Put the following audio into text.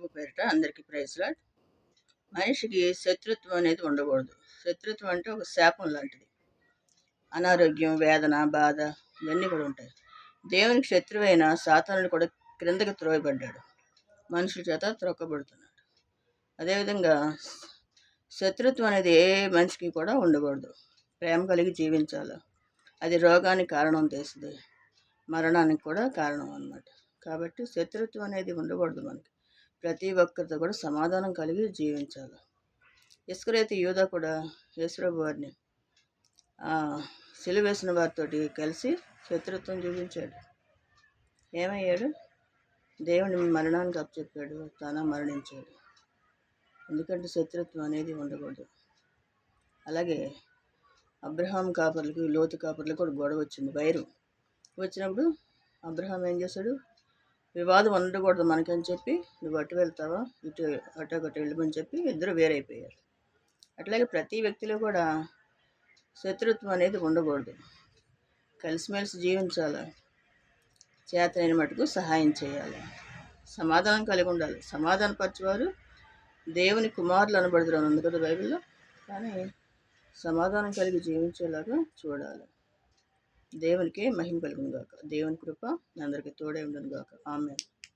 ప్రభు పేరిట అందరికీ ప్రైజ్లాట్ మనిషికి శత్రుత్వం అనేది ఉండకూడదు. శత్రుత్వం అంటే ఒక శాపం లాంటిది. అనారోగ్యం వేదన బాధ ఇవన్నీ కూడా ఉంటాయి. దేవునికి శత్రువైన సాతానుడు కూడా క్రిందకి త్రోయబడ్డాడు. మనుషుల చేత త్రొక్కబడుతున్నాడు. అదేవిధంగా శత్రుత్వం అనేది ఏ మనిషికి కూడా ఉండకూడదు. ప్రేమ కలిగి జీవించాలి. అది రోగానికి కారణం తెస్తుంది. మరణానికి కూడా కారణం అన్నమాట. కాబట్టి శత్రుత్వం అనేది ఉండకూడదు మనకి. ప్రతి ఒక్కరితో కూడా సమాధానం కలిగి జీవించాలి. ఇసుకరైతే యూదా కూడా యేసుప్రభు వారిని సిలువేసిన వారితోటి కలిసి శత్రుత్వం చూపించాడు. ఏమయ్యాడు? దేవుని మరణానికి అప్పచెప్పాడు తన మరణించాడు. ఎందుకంటే శత్రుత్వం అనేది ఉండకూడదు. అలాగే అబ్రహాం కాపర్లకు లోతు కాపర్లకు కూడా గొడవ వచ్చింది వైరు. వచ్చినప్పుడు అబ్రహాం ఏం చేశాడు? వివాదం ఉండకూడదు మనకని చెప్పి నువ్వు అటు వెళ్తావా ఇటు అటు ఒకటి వెళ్ళమని చెప్పి ఇద్దరు వేరైపోయారు. అట్లాగే ప్రతి వ్యక్తిలో కూడా శత్రుత్వం అనేది ఉండకూడదు. కలిసిమెలిసి జీవించాలి. చేతనైన మటుకు సహాయం చేయాలి. సమాధానం కలిగి ఉండాలి. సమాధాన పరిచేవారు దేవుని కుమారులు అనబడుతున్నారు ఉంది కదా బైబిల్లో. కానీ సమాధానం కలిగి జీవించేలాగా చూడాలి. దేవునికి మహిమ కలుగును గాక. దేవుని కృప అందరికీ తోడే ఉండను గాక. ఆమె